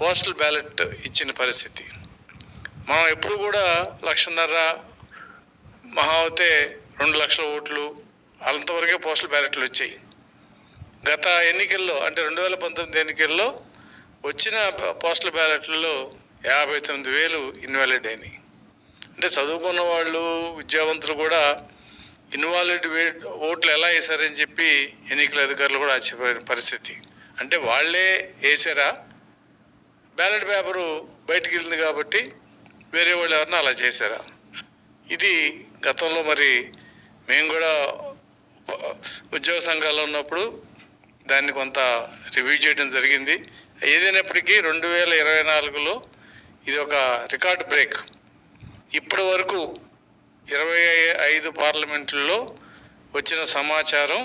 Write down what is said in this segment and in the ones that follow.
Postal ballot ఇచ్చిన పరిస్థితి. మనం ఎప్పుడు కూడా లక్షన్నర మహా అయితే రెండు లక్షల ఓట్లు అంతవరకే పోస్టల్ బ్యాలెట్లు వచ్చాయి. గత ఎన్నికల్లో అంటే రెండు వేల పంతొమ్మిది ఎన్నికల్లో వచ్చిన పోస్టల్ బ్యాలెట్లలో యాభై తొమ్మిది వేలు ఇన్వాలిడ్ అయినాయి. అంటే చదువుకున్న వాళ్ళు విద్యావంతులు కూడా ఇన్వాలిడ్ వే- ఓట్లు ఎలా వేశారని చెప్పి ఎన్నికల అధికారులు కూడా ఆశ్చర్యపోయిన పరిస్థితి. అంటే వాళ్ళే వేసారా బ్యాలెట్ పేపరు బయటికి వెళ్ళింది కాబట్టి వేరే వాళ్ళు ఎవరన్నా అలా చేశారా? ఇది గతంలో మరి మేము కూడా ఉద్యోగ సంఘాలు ఉన్నప్పుడు దాన్ని కొంత రివ్యూ చేయడం జరిగింది. ఏదైనప్పటికీ రెండు వేల ఇరవై నాలుగులో ఇది ఒక రికార్డ్ బ్రేక్. ఇప్పటి వరకు ఇరవై ఐదు పార్లమెంట్లలో వచ్చిన సమాచారం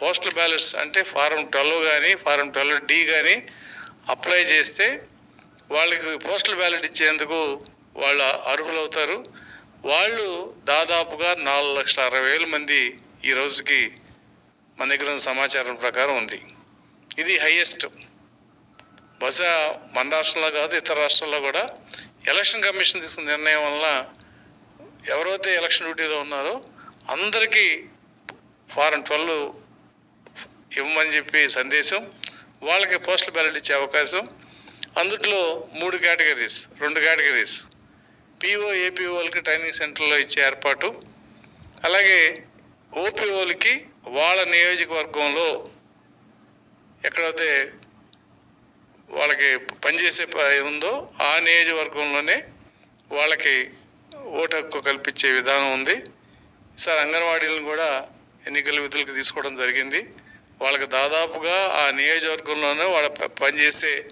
పోస్టల్ బ్యాలెట్స్ అంటే ఫారం ట్వెల్వ్ కానీ ఫారం ట్వెల్వ్ డి కానీ అప్లై చేస్తే వాళ్ళకి పోస్టల్ బ్యాలెట్ ఇచ్చేందుకు వాళ్ళు అర్హులవుతారు. వాళ్ళు దాదాపుగా నాలుగు లక్షల అరవై వేల మంది ఈ రోజుకి మన దగ్గర ఉన్న సమాచారం ప్రకారం ఉంది. ఇది హైయెస్ట్. బహుశా మన రాష్ట్రంలో కాదు ఇతర రాష్ట్రాల్లో కూడా ఎలక్షన్ కమిషన్ తీసుకున్న నిర్ణయం వలన ఎవరైతే ఎలక్షన్ డ్యూటీలో ఉన్నారో అందరికీ ఫారెన్ ట్వెల్వ్ ఇవ్వమని చెప్పి సందేశం వాళ్ళకి పోస్టల్ బ్యాలెట్ ఇచ్చే అవకాశం అందుట్లో మూడు కేటగిరీస్ రెండు కేటగిరీస్. పిఓ ఏపీఓలకి ట్రైనింగ్ సెంటర్లో ఇచ్చే ఏర్పాటు. అలాగే ఓపీఓలకి వాళ్ళ నియోజకవర్గంలో ఎక్కడైతే వాళ్ళకి పనిచేసే ప- ఉందో ఆ నియోజకవర్గంలోనే వాళ్ళకి ఓటు హక్కు కల్పించే విధానం ఉంది. సార్ అంగన్వాడీలను కూడా ఎన్నికల విధులకు తీసుకోవడం జరిగింది. వాళ్ళకి దాదాపుగా ఆ నియోజకవర్గంలోనే వాళ్ళ పనిచేసే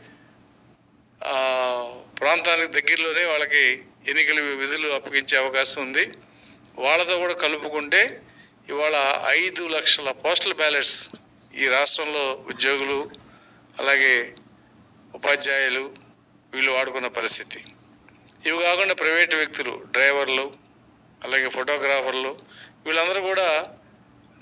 ప్రాంతానికి దగ్గరలోనే వాళ్ళకి ఎన్నికల విధులు అప్పగించే అవకాశం ఉంది. వాళ్ళతో కూడా కలుపుకుంటే ఇవాళ ఐదు లక్షల పోస్టల్ బ్యాలెట్స్ ఈ రాష్ట్రంలో ఉద్యోగులు అలాగే ఉపాధ్యాయులు వీళ్ళు వాడుకున్న పరిస్థితి. ఇవి కాకుండా ప్రైవేట్ వ్యక్తులు డ్రైవర్లు అలాగే ఫోటోగ్రాఫర్లు వీళ్ళందరూ కూడా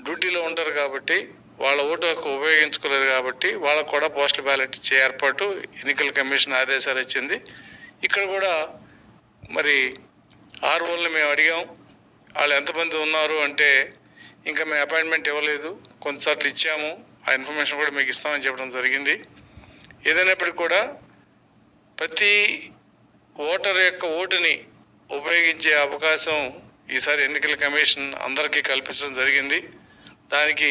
డ్యూటీలో ఉంటారు కాబట్టి వాళ్ళ ఓటు హక్కు ఉపయోగించుకోలేరు కాబట్టి వాళ్ళకు కూడా పోస్టల్ బ్యాలెట్ ఇచ్చే ఏర్పాటు ఎన్నికల కమిషన్ ఆదేశాలు ఇచ్చింది. ఇక్కడ కూడా మరి ఆర్ఓల్ని మేము అడిగాం. వాళ్ళు ఎంతమంది ఉన్నారు అంటే ఇంకా మేము అపాయింట్మెంట్ ఇవ్వలేదు. కొన్నిసార్లు ఇచ్చాము. ఆ ఇన్ఫర్మేషన్ కూడా మీకు ఇస్తామని చెప్పడం జరిగింది. ఏదైనప్పటికీ కూడా ప్రతి ఓటర్ యొక్క ఓటుని ఉపయోగించే అవకాశం ఈసారి ఎన్నికల కమిషన్ అందరికీ కల్పించడం జరిగింది. దానికి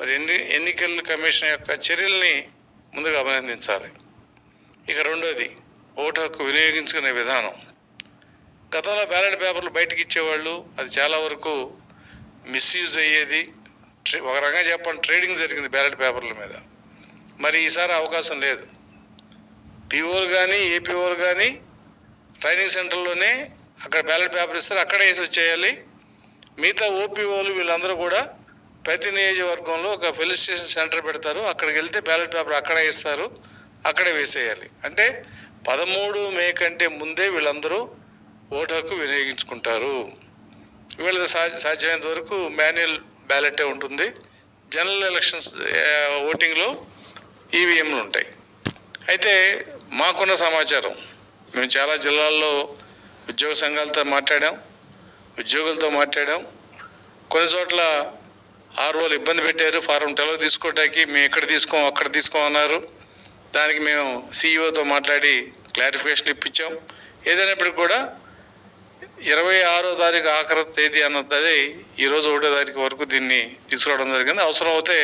మరి ఎన్ని ఎన్నికల కమిషన్ యొక్క చర్యల్ని ముందుగా అభినందించాలి. ఇక రెండోది ఓటు హక్కు వినియోగించుకునే విధానం. గతంలో బ్యాలెట్ పేపర్లు బయటకు ఇచ్చేవాళ్ళు అది చాలా వరకు మిస్యూజ్ అయ్యేది ట్రే- ఒక రకంగా చెప్పండి ట్రేడింగ్ జరిగింది బ్యాలెట్ పేపర్ల మీద. మరి ఈసారి అవకాశం లేదు. పీఓలు కానీ ఏపీఓలు కానీ ట్రైనింగ్ సెంటర్లోనే అక్కడ బ్యాలెట్ పేపర్ ఇస్తారు అక్కడే వేసి వచ్చేయాలి. మిగతా ఓపీఓలు వీళ్ళందరూ కూడా ప్రతి నియోజకవర్గంలో ఒక పోలీస్ స్టేషన్ సెంటర్ పెడతారు. అక్కడికి వెళ్తే బ్యాలెట్ పేపర్ అక్కడే ఇస్తారు. అక్కడే వేసేయాలి. అంటే పదమూడు మే కంటే ముందే వీళ్ళందరూ ఓటు హక్కు వినియోగించుకుంటారు. వీళ్ళది సా సాధ్యమైనంత వరకు మాన్యువల్ బ్యాలెటే ఉంటుంది. జనరల్ ఎలక్షన్స్ ఓటింగ్లో ఈవీఎంలు ఉంటాయి. అయితే మాకున్న సమాచారం మేము చాలా జిల్లాల్లో ఉద్యోగ సంఘాలతో మాట్లాడాం ఉద్యోగులతో మాట్లాడాం. కొన్ని చోట్ల ఆర్ఓలు ఇబ్బంది పెట్టారు. ఫారం టెలవ్ తీసుకోవడానికి మేము ఎక్కడ తీసుకోం అక్కడ తీసుకోమన్నారు దానికి మేము సీఈఓతో మాట్లాడి క్లారిఫికేషన్ ఇప్పించాం. ఏదైనప్పటికీ కూడా ఇరవై ఆరో తారీఖు ఆఖరి తేదీ అన్నది ఈరోజు ఒకటో తారీఖు వరకు దీన్ని తీసుకురావడం జరిగింది. అవసరం అయితే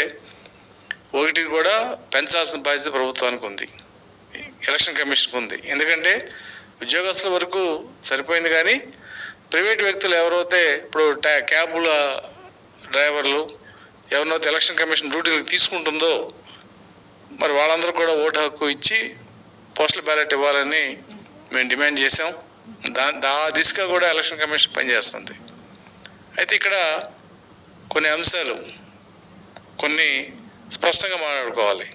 ఒకటి కూడా పెంచాల్సిన బాధ్యత ప్రభుత్వానికి ఉంది. ఎలక్షన్ కమిషన్కి ఉంది. ఎందుకంటే ఉద్యోగస్తుల వరకు సరిపోయింది కానీ ప్రైవేట్ వ్యక్తులు ఎవరైతే ఇప్పుడు ట్యా క్యాబుల డ్రైవర్లు ఎవరినైతే ఎలక్షన్ కమిషన్ డ్యూటీలకు తీసుకుంటుందో మరి వాళ్ళందరూ కూడా ఓటు హక్కు ఇచ్చి పోస్టల్ బ్యాలెట్ ఇవ్వాలని మేము డిమాండ్ చేసాం దా దా దిశగా కూడా ఎలక్షన్ కమిషన్ పనిచేస్తుంది. అయితే ఇక్కడ కొన్ని అంశాలు కొన్ని స్పష్టంగా మాట్లాడుకోవాలి.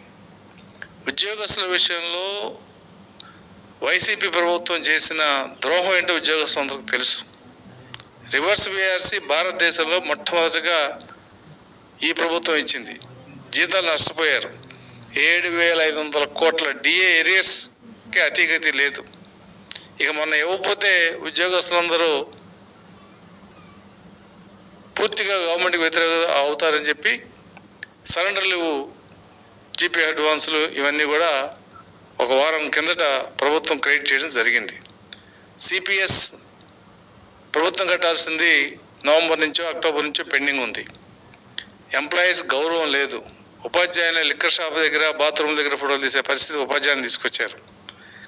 ఉద్యోగస్తుల విషయంలో వైసీపీ ప్రభుత్వం చేసిన ద్రోహం ఏంటో ఉద్యోగస్తులందరికీ తెలుసు. రివర్స్ బీఆర్సీ భారతదేశంలో మొట్టమొదటిగా ఈ ప్రభుత్వం ఇచ్చింది. జీతాలు నష్టపోయారు. ఏడు వేల ఐదు వందల కోట్ల డిఏ ఏరియర్స్కి అతిగతి లేదు. ఇక మొన్న ఇవ్వకపోతే ఉద్యోగస్తులందరూ పూర్తిగా గవర్నమెంట్కి వ్యతిరేక అవుతారని చెప్పి సరెండర్ జీపీ అడ్వాన్సులు ఇవన్నీ కూడా ఒక వారం కిందట ప్రభుత్వం క్రెడిట్ చేయడం జరిగింది. సిపిఎస్ ప్రభుత్వం కట్టాల్సింది నవంబర్ నుంచో అక్టోబర్ నుంచో పెండింగ్ ఉంది. ఎంప్లాయీస్ గౌరవం లేదు. ఉపాధ్యాయులు లిక్కర్ షాప్ దగ్గర బాత్రూమ్ దగ్గర ఫోటోలు తీసే పరిస్థితి ఉపాధ్యాయులు తీసుకొచ్చారు.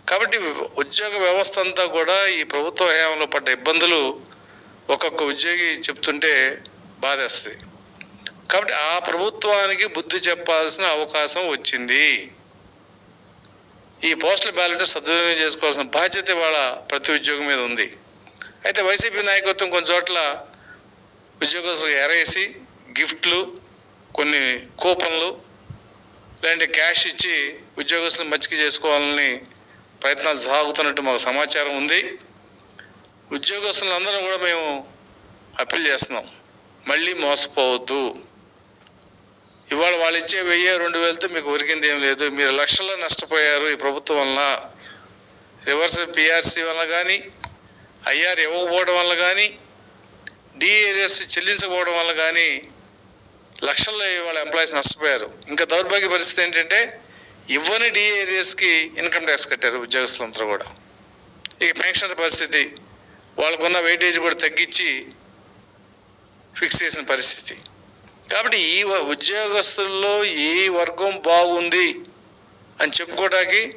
కాబట్టి ఉద్యోగ వ్యవస్థ అంతా కూడా ఈ ప్రభుత్వ హయాంలో పడ్డ ఇబ్బందులు ఒక్కొక్క ఉద్యోగి చెప్తుంటే బాధేస్తుంది. కాబట్టి ఆ ప్రభుత్వానికి బుద్ధి చెప్పాల్సిన అవకాశం వచ్చింది. ఈ పోస్టల్ బ్యాలెట్ సద్వినియోగం చేసుకోవాల్సిన బాధ్యత వాళ్ళ ప్రతి ఉద్యోగం మీద ఉంది. అయితే వైసీపీ నాయకత్వం కొన్ని చోట్ల ఉద్యోగస్తులు ఎరేసి గిఫ్ట్లు కొన్ని కూపన్లు లేదంటే క్యాష్ ఇచ్చి ఉద్యోగస్తులు మచ్చిక చేసుకోవాలని ప్రయత్నాలు సాగుతున్నట్టు మాకు సమాచారం ఉంది. ఉద్యోగస్తులందరం కూడా మేము అప్పీల్ చేస్తున్నాం. మళ్ళీ మోసపోవద్దు. ఇవాళ వాళ్ళు ఇచ్చే వెయ్యి రెండు వేలతో మీకు ఉరికింది ఏం లేదు. మీరు లక్షల్లో నష్టపోయారు ఈ ప్రభుత్వం వలన. రివర్స్ పిఆర్సీ వల్ల కానీ ఐఆర్ ఇవ్వకపోవడం వల్ల కానీ డిఏఎస్ చెల్లించకపోవడం వల్ల కానీ లక్షల్లో వాళ్ళ ఎంప్లాయీస్ నష్టపోయారు. ఇంకా దౌర్భాగ్య పరిస్థితి ఏంటంటే ఇవ్వని డిఏరియాస్కి ఇన్కమ్ ట్యాక్స్ కట్టారు ఉద్యోగస్తులంతా కూడా. ఇక పెన్షన్ పరిస్థితి వాళ్ళకున్న వెయిటేజ్ కూడా తగ్గించి ఫిక్స్ చేసిన పరిస్థితి. కాబట్టి ఈ వ- ఉద్యోగస్తుల్లో ఏ వర్గం బాగుంది అని చెప్పుకోవడానికి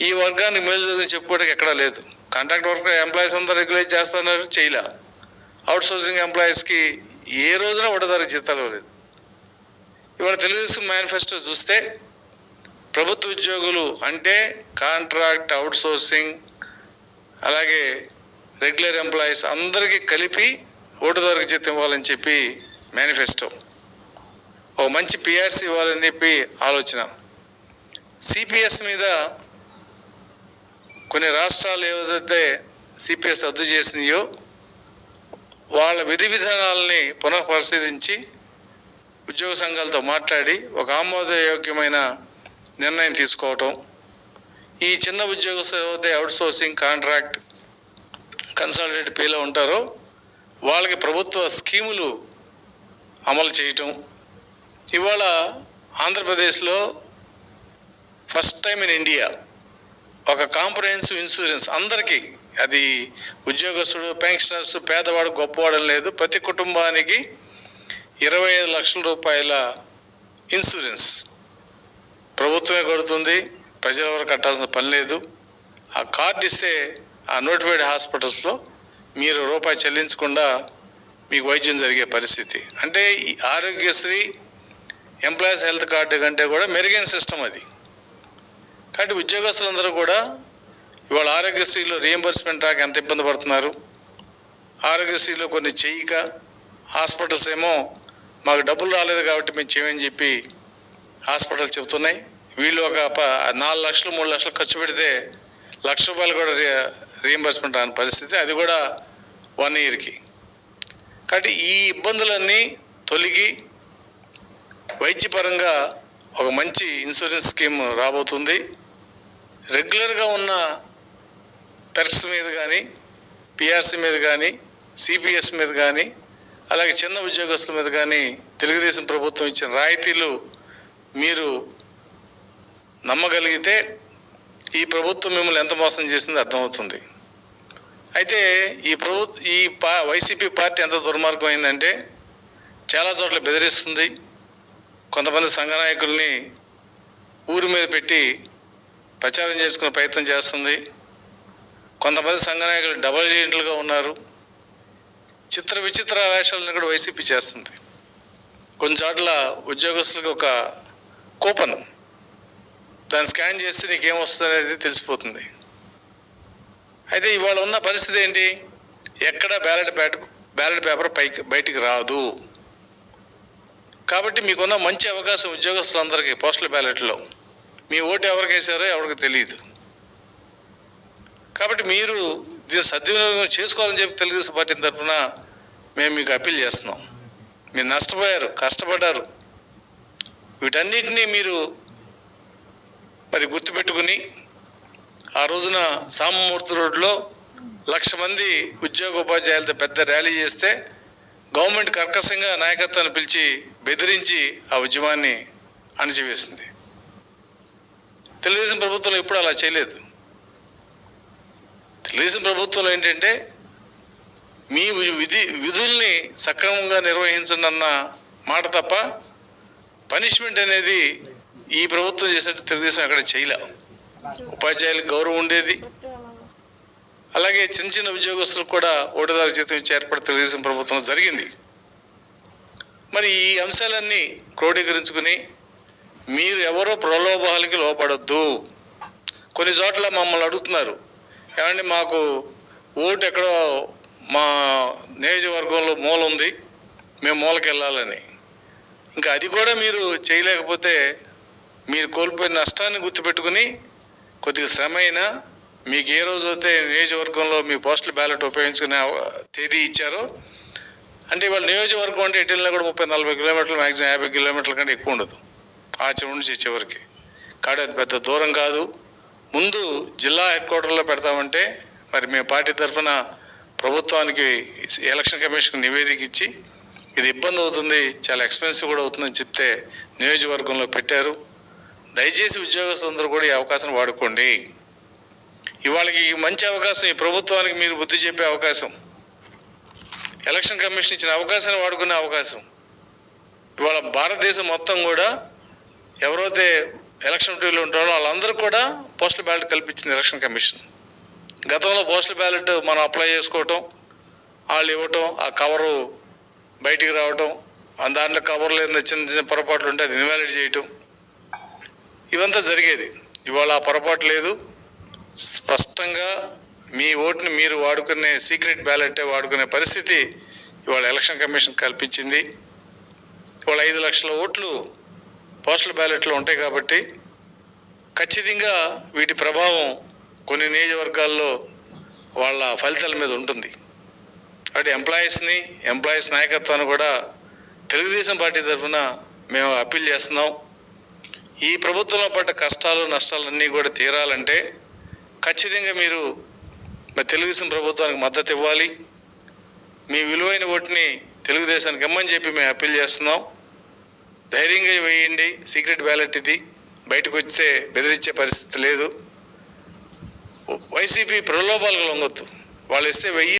ఈ వర్గానికి మేలు జరుగుతుంది చెప్పుకోవడానికి ఎక్కడా లేదు. కాంట్రాక్ట్ వర్క్ ఎంప్లాయీస్ అందరూ రెగ్యులేట్ చేస్తున్నారు చేయలే. అవుట్ సోర్సింగ్ ఎంప్లాయీస్కి ఏ రోజున ఉండదారు జీతాలు లేదు ఇవాళ తెలుగుదేశం మేనిఫెస్టో చూస్తే ప్రభుత్వ ఉద్యోగులు అంటే కాంట్రాక్ట్ అవుట్ సోర్సింగ్ అలాగే రెగ్యులర్ ఎంప్లాయీస్ అందరికీ కలిపి ఓటుదారుకి జీతం ఇవ్వాలని చెప్పి మేనిఫెస్టో ఒక మంచి పిఆర్సీ ఇవ్వాలని చెప్పి ఆలోచన. సిపిఎస్ మీద కొన్ని రాష్ట్రాలు ఏదైతే సిపిఎస్ రద్దు చేసినాయో వాళ్ళ విధి విధానాలని పునః పరిశీలించి ఉద్యోగ సంఘాలతో మాట్లాడి ఒక ఆమోదయోగ్యమైన నిర్ణయం తీసుకోవటం. ఈ చిన్న ఉద్యోగ అవుట్ సోర్సింగ్ కాంట్రాక్ట్ కన్సల్టెంట్ పేలో ఉంటారో వాళ్ళకి ప్రభుత్వ స్కీములు అమలు చేయటం. ఇవాళ ఆంధ్రప్రదేశ్లో ఫస్ట్ టైం ఇన్ ఇండియా ఒక కాంప్రహెన్సివ్ ఇన్సూరెన్స్ అందరికీ అది ఉద్యోగస్తుడు పెన్షనర్స్ పేదవాడు గొప్పవాడు లేదు ప్రతి కుటుంబానికి ఇరవై ఐదు లక్షల రూపాయల ఇన్సూరెన్స్. ప్రభుత్వమే కడుతుంది ప్రజలెవరు కట్టాల్సిన పని లేదు. ఆ కార్డు ఇస్తే ఆ నోటిఫైడ్ హాస్పిటల్స్లో మీరు రూపాయి చెల్లించకుండా మీకు వైద్యం జరిగే పరిస్థితి. అంటే ఈ ఆరోగ్యశ్రీ ఎంప్లాయీస్ హెల్త్ కార్డు కంటే కూడా మెరుగైన సిస్టమ్ అది. కాబట్టి ఉద్యోగస్తులందరూ కూడా ఇవాళ ఆరోగ్యశ్రీలో రియంబర్స్మెంట్ రాక ఎంత ఇబ్బంది పడుతున్నారు? ఆరోగ్యశ్రీలో కొన్ని చేయక హాస్పిటల్స్ ఏమో మాకు డబ్బులు రాలేదు కాబట్టి మేము చేయమని చెప్పి హాస్పిటల్ చెబుతున్నాయి. వీళ్ళు ఒక ప- నాలుగు లక్షలు మూడు లక్షలు ఖర్చు పెడితే లక్ష రూపాయలు కూడా రీఎంబర్స్మెంట్ రాని పరిస్థితి. అది కూడా వన్ ఇయర్కి కాబట్టి ఈ ఇబ్బందులన్నీ తొలగి వైద్యపరంగా ఒక మంచి ఇన్సూరెన్స్ స్కీమ్ రాబోతుంది. రెగ్యులర్గా ఉన్న పెర్క్స్ మీద కానీ పిఆర్సీ మీద కానీ సిపిఎస్ మీద కానీ అలాగే చిన్న ఉద్యోగస్తుల మీద కానీ తెలుగుదేశం ప్రభుత్వం ఇచ్చిన రాయితీలు మీరు నమ్మగలిగితే ఈ ప్రభుత్వం మిమ్మల్ని ఎంత మోసం చేసిందో అర్థమవుతుంది. అయితే ఈ ప్రభుత్వ ఈ పా వైసీపీ పార్టీ ఎంత దుర్మార్గం అయిందంటే చాలా చోట్ల బెదిరిస్తుంది. కొంతమంది సంఘ నాయకుల్ని ఊరి మీద పెట్టి ప్రచారం చేసుకునే ప్రయత్నం చేస్తుంది. కొంతమంది సంఘ నాయకులు డబల్ ఏజెంట్లుగా ఉన్నారు. చిత్ర విచిత్ర వేషాలను కూడా వైసీపీ చేస్తుంది. కొన్ని చోట్ల ఉద్యోగస్తులకు ఒక కూపన్. దాన్ని స్కాన్ చేస్తే నీకేమొస్తుంది అనేది తెలిసిపోతుంది. అయితే ఇవాళ ఉన్న పరిస్థితి ఏంటి? ఎక్కడ బ్యాలెట్ బ్యాట్ బ్యాలెట్ పేపర్ పైకి బయటికి రాదు. కాబట్టి మీకున్న మంచి అవకాశం ఉద్యోగస్తులందరికీ పోస్టల్ బ్యాలెట్లో. మీ ఓటు ఎవరికి వేసారో ఎవరికి తెలియదు కాబట్టి మీరు సద్వినియోగం చేసుకోవాలని చెప్పి తెలుగుదేశం పార్టీ తరఫున మేము మీకు అప్పీల్ చేస్తున్నాం. మీరు నష్టపోయారు కష్టపడ్డారు. వీటన్నిటినీ మీరు మరి గుర్తుపెట్టుకుని ఆ రోజున సామమూర్తి రోడ్లో లక్ష మంది ఉద్యోగ ఉపాధ్యాయులతో పెద్ద ర్యాలీ చేస్తే గవర్నమెంట్ కర్కశంగా నాయకత్వాన్ని పిలిచి బెదిరించి ఆ ఉద్యమాన్ని అణచివేసింది. తెలుగుదేశం ప్రభుత్వం ఎప్పుడు అలా చేయలేదు. తెలుగుదేశం ప్రభుత్వంలో ఏంటంటే మీ విధి విధుల్ని సక్రమంగా నిర్వహించండి అన్న మాట తప్ప పనిష్మెంట్ అనేది ఈ ప్రభుత్వం చేసినట్టు తెలుగుదేశం అక్కడ చేయలే. ఉపాధ్యాయులకు గౌరవం ఉండేది. అలాగే చిన్న చిన్న ఉద్యోగస్తులకు కూడా ఓటుదారు జీతం ఇచ్చి ఏర్పడి తెలుగుదేశం ప్రభుత్వం జరిగింది. మరి ఈ అంశాలన్నీ క్రోడీకరించుకుని మీరు ఎవరో ప్రలోభాలకి లోపడొద్దు కొన్ని చోట్ల మమ్మల్ని అడుగుతున్నారు. ఏమండి మాకు ఓటు ఎక్కడో మా నియోజకవర్గంలో మూల ఉంది. మేము మూలకి వెళ్ళాలని. ఇంకా అది కూడా మీరు చేయలేకపోతే మీరు కోల్పోయిన నష్టాన్ని గుర్తుపెట్టుకుని కొద్దిగా శ్రమ అయినా మీకు ఏ రోజు అయితే నియోజకవర్గంలో మీ పోస్టల్ బ్యాలెట్ ఉపయోగించుకునే తేదీ ఇచ్చారో అంటే ఇవాళ నియోజకవర్గం అంటే ఎటు వెళ్ళినా కూడా ముప్పై నలభై కిలోమీటర్లు మ్యాక్సిమం యాభై కిలోమీటర్ల కంటే ఎక్కువ ఉండదు. ఆచరణ నుంచి ఈ కాడ కాబట్టి అది పెద్ద దూరం కాదు. ముందు జిల్లా హెడ్ క్వార్టర్లో పెడతామంటే మరి మేము పార్టీ తరఫున ప్రభుత్వానికి ఎలక్షన్ కమిషన్ నివేదిక ఇచ్చి ఇది ఇబ్బంది అవుతుంది చాలా ఎక్స్పెన్సివ్ కూడా అవుతుందని చెప్తే నియోజకవర్గంలో పెట్టారు. దయచేసి ఉద్యోగస్తులందరూ కూడా ఈ అవకాశం వాడుకోండి. ఇవాళకి మంచి అవకాశం ఈ ప్రభుత్వానికి మీరు బుద్ధి చెప్పే అవకాశం. ఎలక్షన్ కమిషన్ ఇచ్చిన అవకాశాన్ని వాడుకునే అవకాశం. ఇవాళ భారతదేశం మొత్తం కూడా ఎవరైతే ఎలక్షన్ డ్యూటీలో ఉంటారో వాళ్ళందరూ కూడా పోస్టల్ బ్యాలెట్ కల్పించింది ఎలక్షన్ కమిషన్. గతంలో పోస్టల్ బ్యాలెట్ మనం అప్లై చేసుకోవటం వాళ్ళు ఇవ్వటం ఆ కవరు బయటికి రావటం దాంట్లో కవర్లో ఏదైనా చిన్న చిన్న పొరపాట్లు ఉంటే అది ఇన్వాలిడ్ చేయటం. ఇవంతా జరిగేది. ఇవాళ ఆ పొరపాటు లేదు. స్పష్టంగా మీ ఓటుని మీరు వాడుకునే సీక్రెట్ బ్యాలెటే వాడుకునే పరిస్థితి ఇవాళ ఎలక్షన్ కమిషన్ కల్పించింది. ఇవాళ ఐదు లక్షల ఓట్లు పోస్టల్ బ్యాలెట్లు ఉంటాయి కాబట్టి ఖచ్చితంగా వీటి ప్రభావం కొన్ని నియోజకవర్గాల్లో వాళ్ళ ఫలితాల మీద ఉంటుంది. కాబట్టి ఎంప్లాయీస్ని ఎంప్లాయీస్ నాయకత్వాన్ని కూడా తెలుగుదేశం పార్టీ తరఫున మేము అప్పీల్ చేస్తున్నాం. ఈ ప్రభుత్వంలో పడ్డ కష్టాలు నష్టాలన్నీ కూడా తీరాలంటే ఖచ్చితంగా మీరు మరి తెలుగుదేశం ప్రభుత్వానికి మద్దతు ఇవ్వాలి. మీ విలువైన ఓటుని తెలుగుదేశానికి ఇమ్మని చెప్పి మేము అప్పీల్ చేస్తున్నాం. ధైర్యంగా వేయండి. సీక్రెట్ బ్యాలెట్ ఇది. బయటకు వస్తే బెదిరించే పరిస్థితి లేదు. వైసీపీ ప్రలోభాలకు లొంగొద్దు. వాళ్ళు ఇస్తే వెయ్యి